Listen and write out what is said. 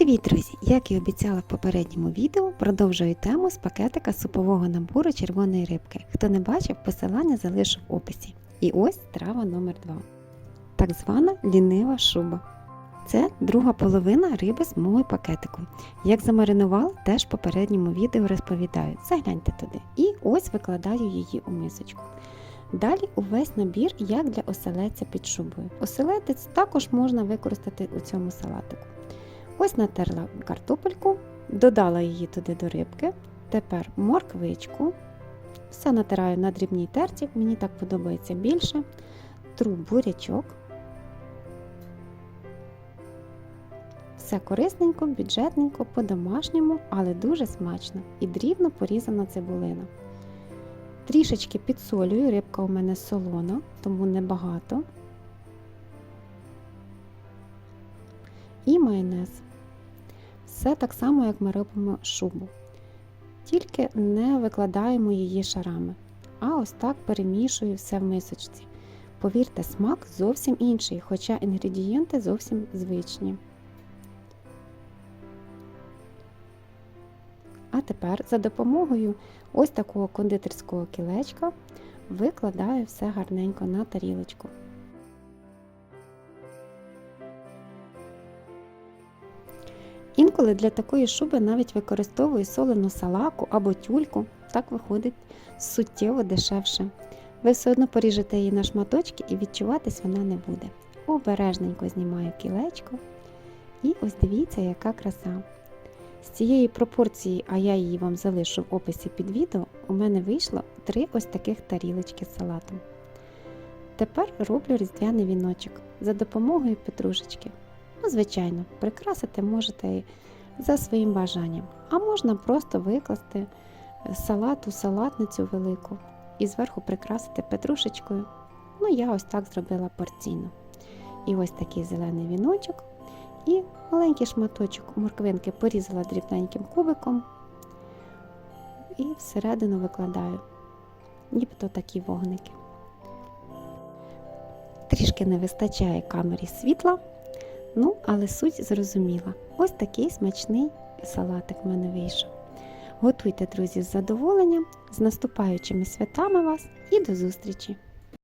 Привіт, друзі! Як і обіцяла в попередньому відео, продовжую тему з пакетика супового набору червоної рибки. Хто не бачив, посилання залишу в описі. І ось страва номер 2 Так звана лінива шуба. Це друга половина риби з мого пакетику. Як замаринувала, теж в попередньому відео розповідаю. Загляньте туди. І ось викладаю її у мисочку. Далі увесь набір як для оселедця під шубою. Оселедець також можна використати у цьому салатику. Ось натерла картопельку, додала її туди до рибки. Тепер морквичку. Все натираю на дрібній терці, мені так подобається більше. Тру бурячок. Все корисненько, бюджетненько, по-домашньому, але дуже смачно і дрібно порізана цибулина. Трішечки підсолюю, рибка у мене солона, тому небагато. І майонез. Все так само, як ми робимо шубу. Тільки не викладаємо її шарами, а ось так перемішую все в мисочці. Повірте, смак зовсім інший, хоча інгредієнти зовсім звичні. А тепер за допомогою ось такого кондитерського кілечка викладаю все гарненько на тарілочку. Інколи для такої шуби навіть використовую солену салаку або тюльку, так виходить суттєво дешевше. Ви все одно поріжете її на шматочки і відчуватись вона не буде. Обережненько знімаю кілечко. І ось дивіться, яка краса. З цієї пропорції, а я її вам залишу в описі під відео, у мене вийшло три ось таких тарілочки з салатом. Тепер роблю різдвяний віночок за допомогою петрушечки. Ну, звичайно, прикрасити можете за своїм бажанням, а можна просто викласти салат у салатницю велику і зверху прикрасити петрушечкою. Ну, я ось так зробила порційно. І ось такий зелений віночок. І маленький шматочок морквинки порізала дрібненьким кубиком і всередину викладаю, нібито такі вогники. Трішки не вистачає камері світла, ну, але суть зрозуміла. Ось такий смачний салатик в мене вийшов. Готуйте, друзі, з задоволенням, з наступаючими святами вас і до зустрічі!